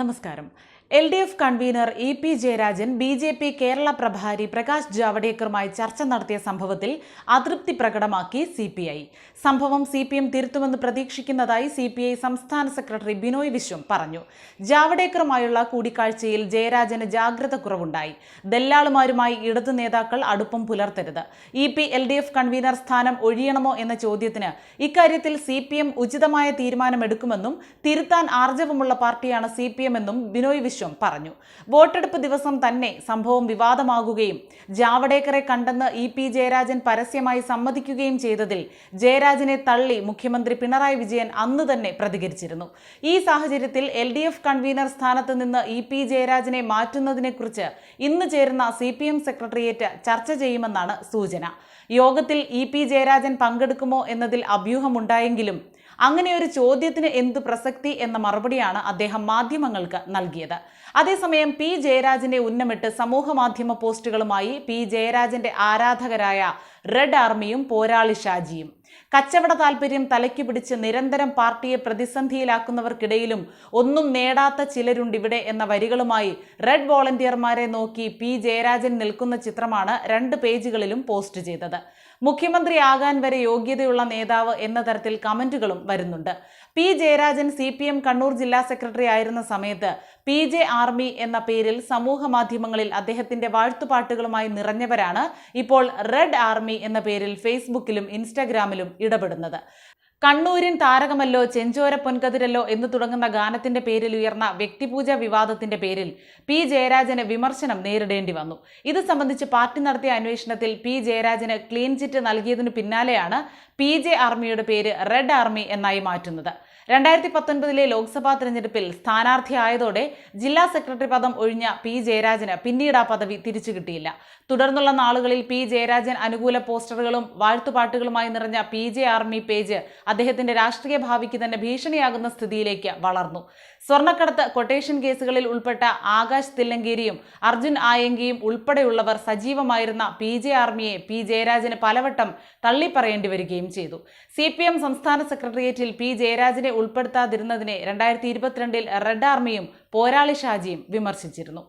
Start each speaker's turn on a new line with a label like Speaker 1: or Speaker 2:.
Speaker 1: നമസ്കാരം. L D F convener E P Jayarajan B J P Kerala പ്രഭാരി Prakash ജാവ്ദേക്കറുമായി ചർച്ച നടത്തിയ സംഭവത്തിൽ അതൃപ്തി പ്രകടമാക്കി സി പി ഐ. സംഭവം സി പി എം തിരുത്തുമെന്ന് പ്രതീക്ഷിക്കുന്നതായി സി പി ഐ സംസ്ഥാന സെക്രട്ടറി ബിനോയ് വിശ്വം പറഞ്ഞു. ജാവ്ദേക്കറുമായുള്ള കൂടിക്കാഴ്ചയിൽ ജയരാജന് ജാഗ്രത കുറവുണ്ടായി. ദല്ലാളുമാരുമായി ഇടതു നേതാക്കൾ അടുപ്പം പുലർത്തരുത്. E P L D F convener സ്ഥാനം ഒഴിയണമോ എന്ന ചോദ്യത്തിന് ഇക്കാര്യത്തിൽ സി പി എം ഉചിതമായ തീരുമാനമെടുക്കുമെന്നും തിരുത്താൻ ആർജവമുള്ള പാർട്ടിയാണ് സി പി എന്നും ബിനോയ് വിശ്വം പറഞ്ഞു. വോട്ടെടുപ്പ് ദിവസം തന്നെ സംഭവം വിവാദമാകുകയും ജാവഡേക്കറെ കണ്ടെന്ന് ഇ പി ജയരാജൻ പരസ്യമായി സമ്മതിക്കുകയും ചെയ്തതിൽ ജയരാജനെ തള്ളി മുഖ്യമന്ത്രി പിണറായി വിജയൻ അന്ന് തന്നെ പ്രതികരിച്ചിരുന്നു. ഈ സാഹചര്യത്തിൽ എൽ ഡി എഫ് കൺവീനർ സ്ഥാനത്ത് നിന്ന് ഇ പി ജയരാജനെ മാറ്റുന്നതിനെക്കുറിച്ച് ഇന്ന് ചേരുന്ന സി പി എം സെക്രട്ടേറിയറ്റ് ചർച്ച ചെയ്യുമെന്നാണ് സൂചന. യോഗത്തിൽ ഇ പി ജയരാജൻ പങ്കെടുക്കുമോ എന്നതിൽ അഭ്യൂഹമുണ്ടായെങ്കിലും അങ്ങനെ ഒരു ചോദ്യത്തിന് എന്ത് പ്രസക്തി എന്ന മറുപടിയാണ് അദ്ദേഹം മാധ്യമങ്ങൾക്ക് നൽകിയത്. അതേസമയം പി. ജയരാജിന്റെ ഉന്നമിട്ട് സമൂഹ മാധ്യമ പോസ്റ്റുകളുമായി പി. ജയരാജന്റെ ആരാധകരായ റെഡ് ആർമിയും പോരാളി ഷാജിയും കച്ചവട താൽപര്യം തലയ്ക്ക് പിടിച്ച് നിരന്തരം പാർട്ടിയെ പ്രതിസന്ധിയിലാക്കുന്നവർക്കിടയിലും ഒന്നും നേടാത്ത ചിലരുണ്ട് ഇവിടെ എന്ന വരികളുമായി റെഡ് വോളണ്ടിയർമാരെ നോക്കി പി ജയരാജൻ നിൽക്കുന്ന ചിത്രമാണ് രണ്ട് പേജുകളിലും പോസ്റ്റ് ചെയ്തത്. മുഖ്യമന്ത്രിയാകാൻ വരെ യോഗ്യതയുള്ള നേതാവ് എന്ന തരത്തിൽ കമന്റുകളും വരുന്നുണ്ട്. P Jayarajan C P M Kannur ജില്ലാ സെക്രട്ടറി ആയിരുന്ന സമയത്ത് പി ജെ ആർമി എന്ന പേരിൽ സമൂഹ മാധ്യമങ്ങളിൽ അദ്ദേഹത്തിന്റെ വാഴ്ത്തുപാട്ടുകളുമായി നിറഞ്ഞവരാണ് ഇപ്പോൾ റെഡ് ആർമി എന്ന പേരിൽ ഫേസ്ബുക്കിലും ഇൻസ്റ്റാഗ്രാമിലും ഇടപെടുന്നത്. കണ്ണൂരിൻ താരകമല്ലോ ചെഞ്ചോര പൊൻകതിരല്ലോ എന്ന് തുടങ്ങുന്ന ഗാനത്തിന്റെ പേരിൽ ഉയർന്ന വ്യക്തിപൂജ വിവാദത്തിന്റെ പേരിൽ പി ജയരാജന് വിമർശനം നേരിടേണ്ടി വന്നു. ഇത് സംബന്ധിച്ച് പാർട്ടി നടത്തിയ അന്വേഷണത്തിൽ പി ജയരാജന് ക്ലീൻ ചിറ്റ് നൽകിയതിനു പിന്നാലെയാണ് പി ജെ ആർമിയുടെ പേര് റെഡ് ആർമി എന്നായി മാറ്റുന്നത്. രണ്ടായിരത്തി പത്തൊൻപതിലെ ലോക്സഭാ തെരഞ്ഞെടുപ്പിൽ സ്ഥാനാർത്ഥിയായതോടെ ജില്ലാ സെക്രട്ടറി പദം ഒഴിഞ്ഞ പി ജയരാജന് പിന്നീട് ആ പദവി തിരിച്ചു കിട്ടിയില്ല. തുടർന്നുള്ള നാളുകളിൽ പി ജയരാജൻ അനുകൂല പോസ്റ്ററുകളും വാഴ്ത്തുപാട്ടുകളുമായി നിറഞ്ഞ പി ജെ ആർമി പേജ് അദ്ദേഹത്തിന്റെ രാഷ്ട്രീയ ഭാവിക്ക് തന്നെ ഭീഷണിയാകുന്ന സ്ഥിതിയിലേക്ക് വളർന്നു. സ്വർണക്കടത്ത് കൊട്ടേഷൻ കേസുകളിൽ ഉൾപ്പെട്ട ആകാശ് തില്ലങ്കേരിയും അർജുൻ ആയങ്കിയും ഉൾപ്പെടെയുള്ളവർ സജീവമായിരുന്ന പി ജെ ആർമിയെ പി ജയരാജന് പലവട്ടം തള്ളിപ്പറയേണ്ടി വരികയും ചെയ്തു. സി പി എം സംസ്ഥാന സെക്രട്ടേറിയറ്റിൽ പി ജയരാജനെ ഉൾപ്പെടുത്താതിരുന്നതിനെ രണ്ടായിരത്തി ഇരുപത്തിരണ്ടിൽ റെഡ് ആർമിയും പോരാളി ഷാജിയും വിമർശിച്ചിരുന്നു